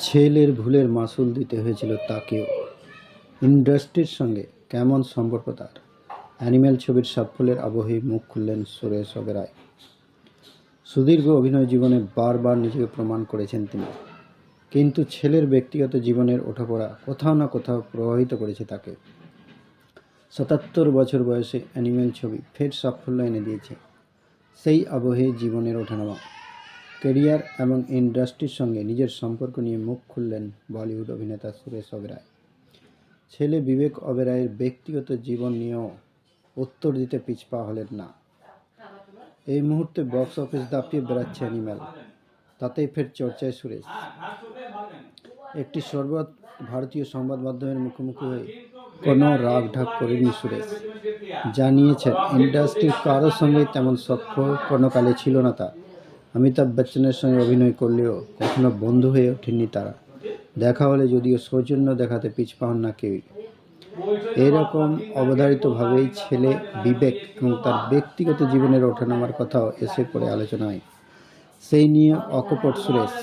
ছেলের ভুলের মাসুল দিতে হয়েছিল তাকেও। ইন্ডাস্ট্রির সঙ্গে কেমন সম্পর্ক তার? অ্যানিম্যাল ছবির সাফল্যের আবহে মুখ খুললেন সুরেশ ওবেরায় সুদীর্ঘ অভিনয় জীবনে বারবার নিজেকে প্রমাণ করেছেন তিনি। কিন্তু ছেলের ব্যক্তিগত জীবনের ওঠাপড়া কোথাও না কোথাও প্রভাবিত করেছে তাকে। সাতাত্তর বছর বয়সে অ্যানিম্যাল ছবি ফের সাফল্য এনে দিয়েছে। সেই আবহে জীবনের ওঠানামা। ক্যারিয়ার এবং ইন্ডাস্ট্রির সঙ্গে নিজের সম্পর্ক নিয়ে মুখ খুললেন বলিউড অভিনেতা সুরেশ ওবেরায় ছেলে বিবেক ওবেরায়ের ব্যক্তিগত জীবন নিয়েও উত্তর দিতে পিছপা হলেন না। এই মুহূর্তে বক্স অফিস দাপিয়ে বেড়াচ্ছে অ্যানিম্যাল। তাতেই ফের চর্চায় সুরেশ। একটি সর্বত ভারতীয় সংবাদ মাধ্যমের মুখোমুখি হয়ে কোনো রাগ ঢাক করেনি সুরেশ। জানিয়েছেন, ইন্ডাস্ট্রির কারোর সঙ্গে তেমন সফল কোনো কালে ছিল না তা অমিতাভ বচ্চনের সঙ্গে অভিনয় করলেও কখনো বন্ধু হয়ে ওঠেননি তারা। দেখা হলে যদিও সৌজন্য দেখাতে পিছপা হন না কেউই। এরকম অবধারিতভাবেই ছেলে বিবেক এবং তার ব্যক্তিগত জীবনের ওঠানামার কথাও এসে পড়ে আলোচনায়। সেই নিয়ে অকপট সুরেশ।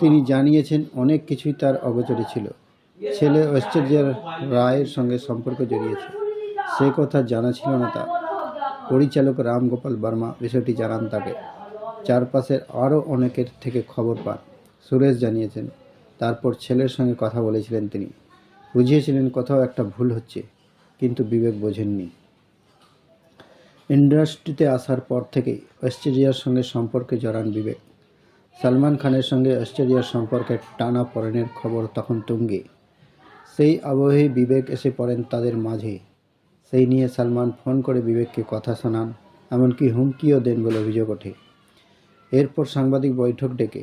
তিনি জানিয়েছেন, অনেক কিছুই তার অগোচরে ছিল। ছেলে ঐশ্বর্যের রায়ের সঙ্গে সম্পর্ক জড়িয়েছে। সে কথা জানা ছিল না তার। পরিচালক রামগোপাল বর্মা বিষয়টি জানান তাকে। চারপাশের আরও অনেকের থেকে খবর পান। সুরেশ জানিয়েছেন, তারপর ছেলের সঙ্গে কথা বলেছিলেন তিনি। বুঝিয়েছিলেন কোথাও একটা ভুল হচ্ছে, কিন্তু বিবেক বোঝেননি। ইন্ডাস্ট্রিতে আসার পর থেকেই অস্ট্রেলিয়ার সঙ্গে সম্পর্কে জড়ান বিবেক। সালমান খানের সঙ্গে অস্ট্রেলিয়ার সম্পর্কের টানা পড়েনের খবর তখন তুঙ্গে। সেই আবহে বিবেক এসে পড়েন তাদের মাঝে। সেই নিয়ে সালমান ফোন করে বিবেককে কথা শোনান, এমনকি হুমকিও দেন বলে অভিযোগ ওঠে। এরপর সাংবাদিক বৈঠক ডেকে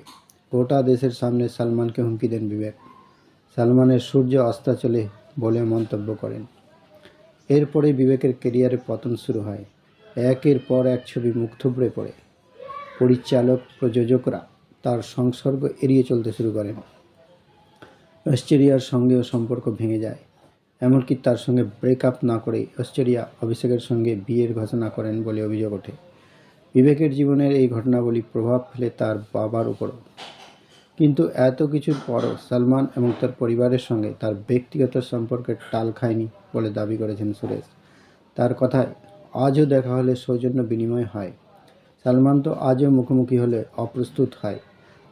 গোটা দেশের সামনে সালমানকে হুমকি দেন বিবেক। সালমানের সূর্য অস্তাচলে বলে মন্তব্য করেন। এরপরে বিবেকের কেরিয়ারে পতন শুরু হয়। একের পর এক ছবি মুখ থুবড়ে পড়ে। পরিচালক, প্রযোজকরা তার সংসর্গ এড়িয়ে চলতে শুরু করেন। অস্ট্রেলিয়ার সঙ্গেও সম্পর্ক ভেঙে যায়। এমনকি তার সঙ্গে ব্রেকআপ না করে অস্ট্রেলিয়া অভিষেকের সঙ্গে বিয়ের ঘোষণা করেন বলে অভিযোগ ওঠে। বিবেকের জীবনের এই ঘটনাবলী প্রভাব ফেলে তার বাবার উপরও কিন্তু এত কিছুর পরও সালমান এবং তার পরিবারের সঙ্গে তার ব্যক্তিগত সম্পর্কের টাল খায়নি বলে দাবি করেছেন সুরেশ। তার কথায়, আজও দেখা হলে সৌজন্য বিনিময় হয়। সালমান তো আজও মুখোমুখি হলে অপ্রস্তুত হয়।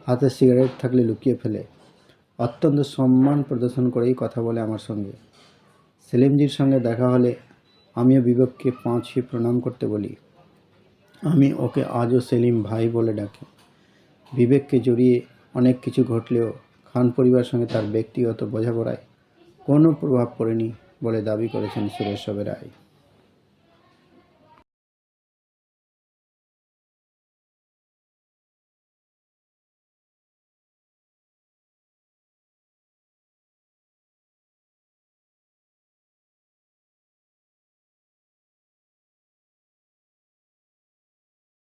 হাতে সিগারেট থাকলে লুকিয়ে ফেলে। অত্যন্ত সম্মান প্রদর্শন করেই কথা বলে আমার সঙ্গে। সেলিমজির সঙ্গে দেখা হলে আমিও বিবেককে পাঁচি প্রণাম করতে বলি। আমি ওকে আজও সেলিম ভাই বলে ডাকি। বিবেককে জড়িয়ে অনেক কিছু ঘটলেও খান পরিবার সঙ্গে তার ব্যক্তিগত বোঝাপড়ায় কোনো প্রভাব পড়েনি বলে দাবি করেছেন সুরেশ রায়।